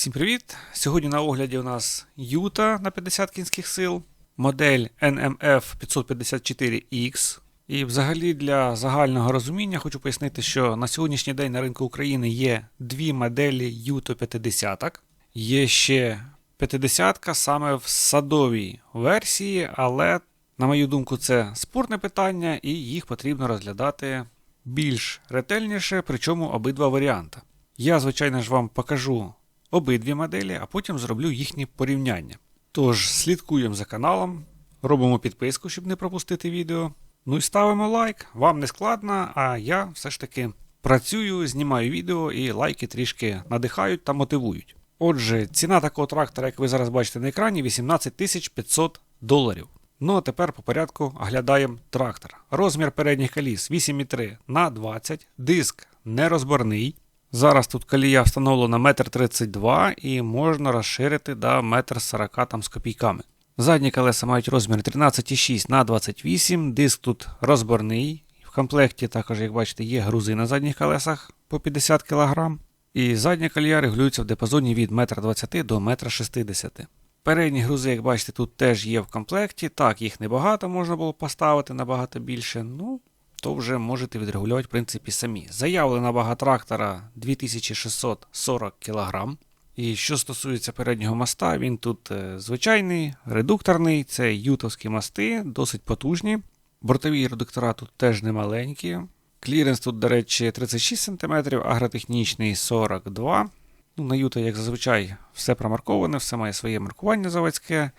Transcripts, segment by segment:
Всім привіт! Сьогодні на огляді у нас Юта на 50 кінських сил, модель NMF 554X. І взагалі для загального розуміння хочу пояснити, що на сьогоднішній день на ринку України є дві моделі Юто 50. Є ще 50 саме в садовій версії, але, на мою думку, це спорне питання, і їх потрібно розглядати більш ретельніше, причому обидва варіанти. Я, звичайно ж, вам покажу обидві моделі, а потім зроблю їхні порівняння. Тож слідкуємо за каналом, робимо підписку, щоб не пропустити відео. Ну і ставимо лайк. Вам не складно, а я все ж таки працюю, знімаю відео і лайки трішки надихають та мотивують. Отже, ціна такого трактора, як ви зараз бачите на екрані, 18 500 доларів. Ну а тепер по порядку оглядаємо трактор. Розмір передніх коліс 8,3 на 20, диск нерозборний. Зараз тут колія встановлена 1,32 м і можна розширити до 1,40 м там з копійками. Задні колеса мають розмір 13,6 на 28 диск тут розборний. В комплекті також, як бачите, є грузи на задніх колесах по 50 кг. І задня колія регулюється в диапазоні від 1,20 м до 1,60 м. Передні грузи, як бачите, тут теж є в комплекті. Так, їх небагато можна було поставити набагато більше. Ну, то вже можете відрегулювати, в принципі, самі. Заявлена вага трактора 2640 кг. І що стосується переднього моста, він тут е, звичайний, редукторний, це ютовські мости, досить потужні. Бортові редуктора тут теж немаленькі. Кліренс тут, до речі, 36 см, агротехнічний 42 Ну, На Юта, як зазвичай, все промарковане, все має своє маркування заводське.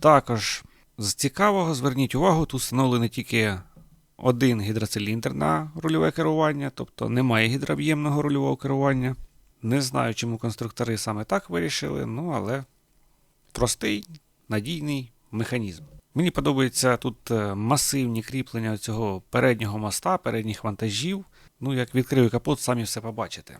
Також з цікавого, зверніть увагу, тут встановлений тільки один гідроциліндр на рульове керування, тобто немає гідрооб'ємного рульового керування. Не знаю, чому конструктори саме так вирішили, ну але простий, надійний механізм. Мені подобаються тут е, масивні кріплення цього переднього моста, передніх вантажів. Ну, як відкрию капот, самі все побачите.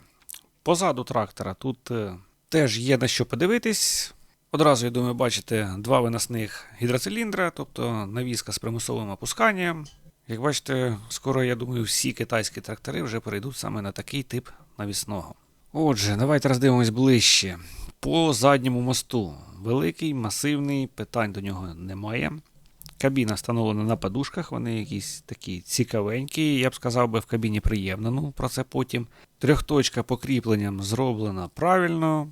Позаду трактора тут е, теж є на що подивитись. Одразу, я думаю, бачите два виносних гідроциліндра, тобто навіска з примусовим опусканням. Як бачите, скоро, я думаю, всі китайські трактори вже перейдуть саме на такий тип навісного. Отже, давайте роздивимось ближче. По задньому мосту. Великий, масивний, питань до нього немає. Кабіна встановлена на подушках, вони якісь такі цікавенькі. Я б сказав би в кабіні приємно, ну про це потім. Трьохточка покріпленням зроблена правильно.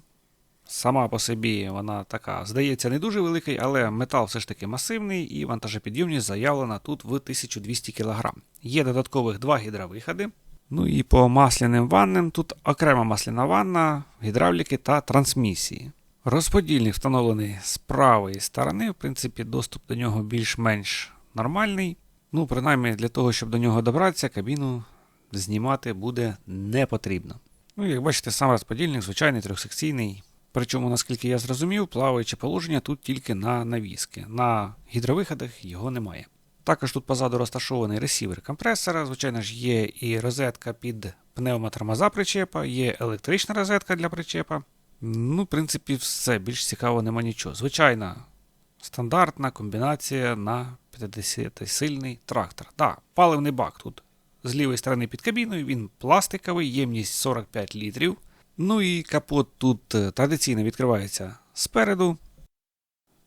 Сама по собі вона така, здається, не дуже великий, але метал все ж таки масивний і вантажопідйомність заявлена тут в 1200 кг. Є додаткових два гідровиходи. Ну і по масляним ваннам тут окрема масляна ванна, гідравліки та трансмісії. Розподільник встановлений з правої сторони, в принципі, доступ до нього більш-менш нормальний. Ну, принаймні для того, щоб до нього добратися, кабіну знімати буде не потрібно. Ну, як бачите, сам розподільник звичайний трьохсекційний. Причому, наскільки я зрозумів, плаваюче положення тут тільки на навіски. На гідровиходах його немає. Також тут позаду розташований ресівер компресора. Звичайно ж, є і розетка під пневмотормоза причепа, є електрична розетка для причепа. Ну, в принципі, все, більш цікаво нема нічого. Звичайна стандартна комбінація на 50-сильний трактор. Так, паливний бак тут з лівої сторони під кабіною, він пластиковий, ємність 45 літрів. Ну і капот тут е, традиційно відкривається спереду.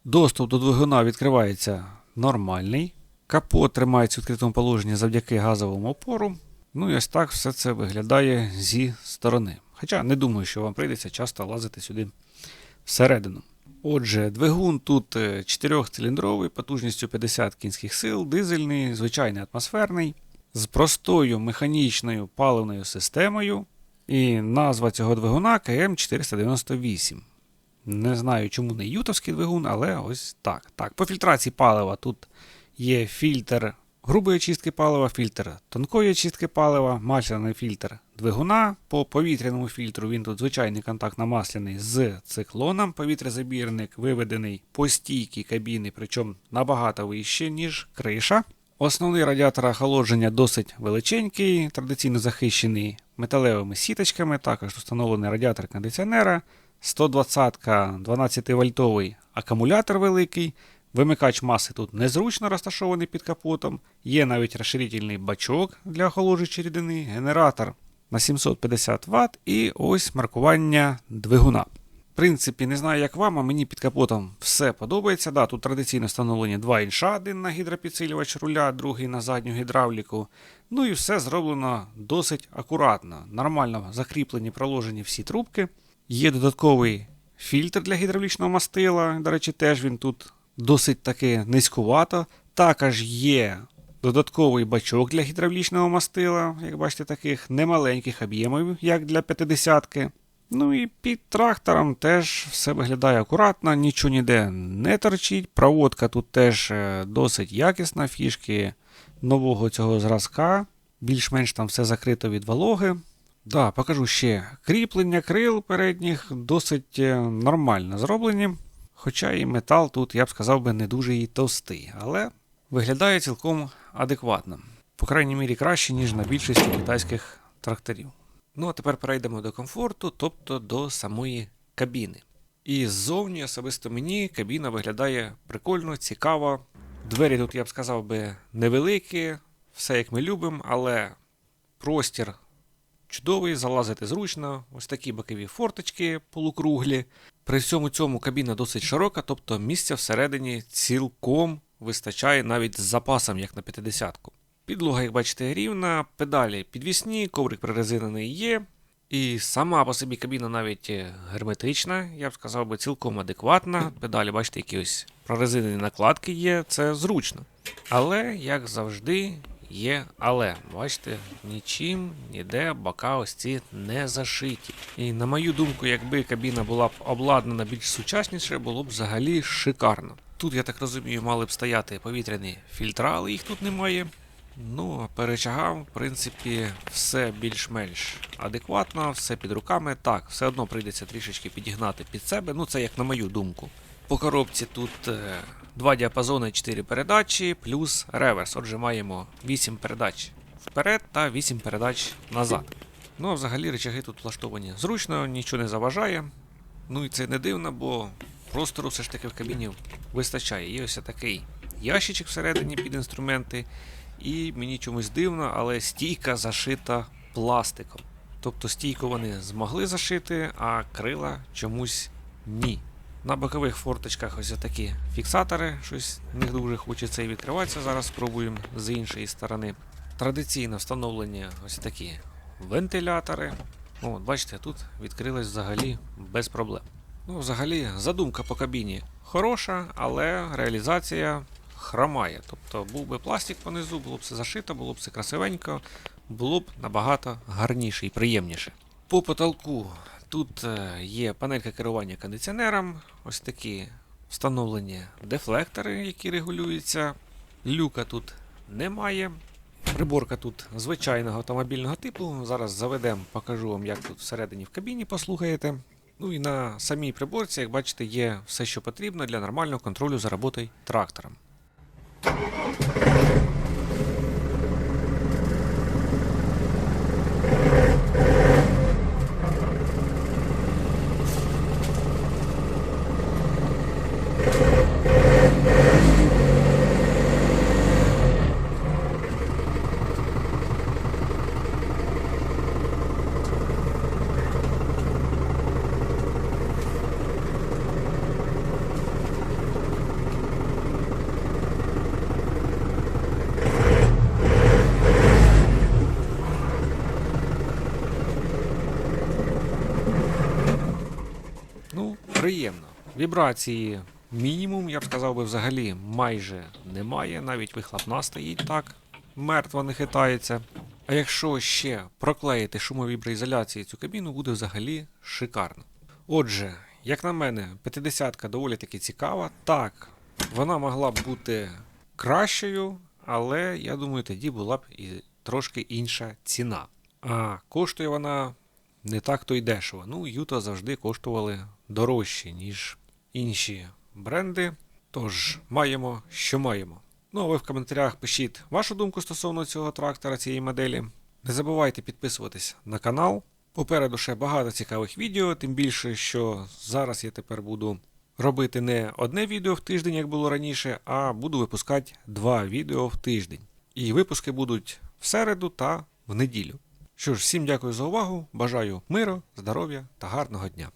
Доступ до двигуна відкривається нормальний. Капот тримається в відкритому положенні завдяки газовому опору. Ну і ось так все це виглядає зі сторони. Хоча не думаю, що вам прийдеться часто лазити сюди всередину. Отже, двигун тут 4-циліндровий, потужністю 50 кінських сил, дизельний, звичайний атмосферний, з простою механічною паливною системою. І назва цього двигуна КМ498. Не знаю, чому не ютовський двигун, але ось так. Так, По фільтрації палива тут є фільтр грубої очистки палива, фільтр тонкої очистки палива, масляний фільтр двигуна. По повітряному фільтру він тут звичайний контактно-масляний з циклоном. Повітрязабірник виведений по стійкій кабіни, причому набагато вище, ніж криша. Основний радіатор охолодження досить величенький, традиційно захищений металевими сіточками. Також встановлений радіатор кондиціонера, 120 12 вольтовий акумулятор великий. Вимикач маси тут незручно розташований під капотом. Є навіть розширительний бачок для охолоджуючої рідини, генератор на 750 Вт і ось маркування двигуна. В принципі, не знаю, як вам, а мені під капотом все подобається. Да, тут традиційно встановлені два інша, один на гідропідсилювач руля, другий на задню гідравліку. Ну і все зроблено досить акуратно. Нормально закріплені, проложені всі трубки. Є додатковий фільтр для гідравлічного мастила. До речі, теж він тут досить таки низькувато. Також є додатковий бачок для гідравлічного мастила, як бачите, таких немаленьких об'ємів, як для 50-ки. Ну і під трактором теж все виглядає акуратно, нічого ніде не торчить. Проводка тут теж е, досить якісна, фішки нового цього зразка. Більш-менш там все закрито від вологи. Да, покажу ще кріплення крил передніх досить е, нормально зроблені. Хоча і метал тут, я б сказав би, не дуже і товстий, але виглядає цілком адекватно. По крайній мірі краще, ніж на більшості китайських тракторів. Ну а тепер перейдемо до комфорту, тобто до самої кабіни. І ззовні, особисто мені, кабіна виглядає прикольно, цікаво. Двері тут, я б сказав би, невеликі, все як ми любимо, але простір чудовий, залазити зручно. Ось такі бокові форточки полукруглі. При всьому цьому кабіна досить широка, тобто місця всередині цілком вистачає навіть з запасом, як на 50-ку. Підлога, як бачите, рівна, педалі підвісні, коврик прирезинений є. І сама по собі кабіна навіть е, герметична, я б сказав би, цілком адекватна. Педалі, бачите, які ось прорезинені накладки є, це зручно. Але, як завжди, є але. Бачите, нічим ніде бока ось ці не зашиті. І на мою думку, якби кабіна була б обладнана більш сучасніше, було б взагалі шикарно. Тут, я так розумію, мали б стояти повітряні фільтра, але їх тут немає. Ну, а перечагам, в принципі, все більш-менш адекватно, все під руками. Так, все одно прийдеться трішечки підігнати під себе. Ну, це як на мою думку. По коробці тут е, два діапазони, 4 передачі, плюс реверс. Отже, маємо 8 передач вперед та 8 передач назад. Ну, а взагалі речаги тут влаштовані зручно, нічого не заважає. Ну і це не дивно, бо простору все ж таки в кабіні вистачає. Є ось такий ящичок всередині під інструменти. І мені чомусь дивно, але стійка зашита пластиком. Тобто стійку вони змогли зашити, а крила чомусь ні. На бокових форточках ось такі фіксатори, щось не дуже хочеться і відкриватися. Зараз спробуємо з іншої сторони. Традиційно встановлені ось такі вентилятори. От бачите, тут відкрилось взагалі без проблем. Ну, взагалі, задумка по кабіні хороша, але реалізація хромає. Тобто був би пластик понизу, було б все зашито, було б все красивенько, було б набагато гарніше і приємніше. По потолку тут е, є панелька керування кондиціонером, ось такі встановлені дефлектори, які регулюються. Люка тут немає. Приборка тут звичайного автомобільного типу. Зараз заведемо, покажу вам, як тут всередині в кабіні послухаєте. Ну і на самій приборці, як бачите, є все, що потрібно для нормального контролю за роботою трактором. Thank you. Вібрації мінімум, я б сказав би, взагалі майже немає. Навіть вихлопна стоїть так, мертво не хитається. А якщо ще проклеїти шумові віброізоляції цю кабіну, буде взагалі шикарно. Отже, як на мене, 50-ка доволі таки цікава. Так, вона могла б бути кращою, але я думаю, тоді була б і трошки інша ціна. А коштує вона не так то й дешево. Ну, Юта завжди коштували дорожче, ніж інші бренди. Тож, маємо, що маємо. Ну, а ви в коментарях пишіть вашу думку стосовно цього трактора, цієї моделі. Не забувайте підписуватись на канал. Попереду ще багато цікавих відео, тим більше, що зараз я тепер буду робити не одне відео в тиждень, як було раніше, а буду випускати два відео в тиждень. І випуски будуть в середу та в неділю. Що ж, всім дякую за увагу, бажаю миру, здоров'я та гарного дня.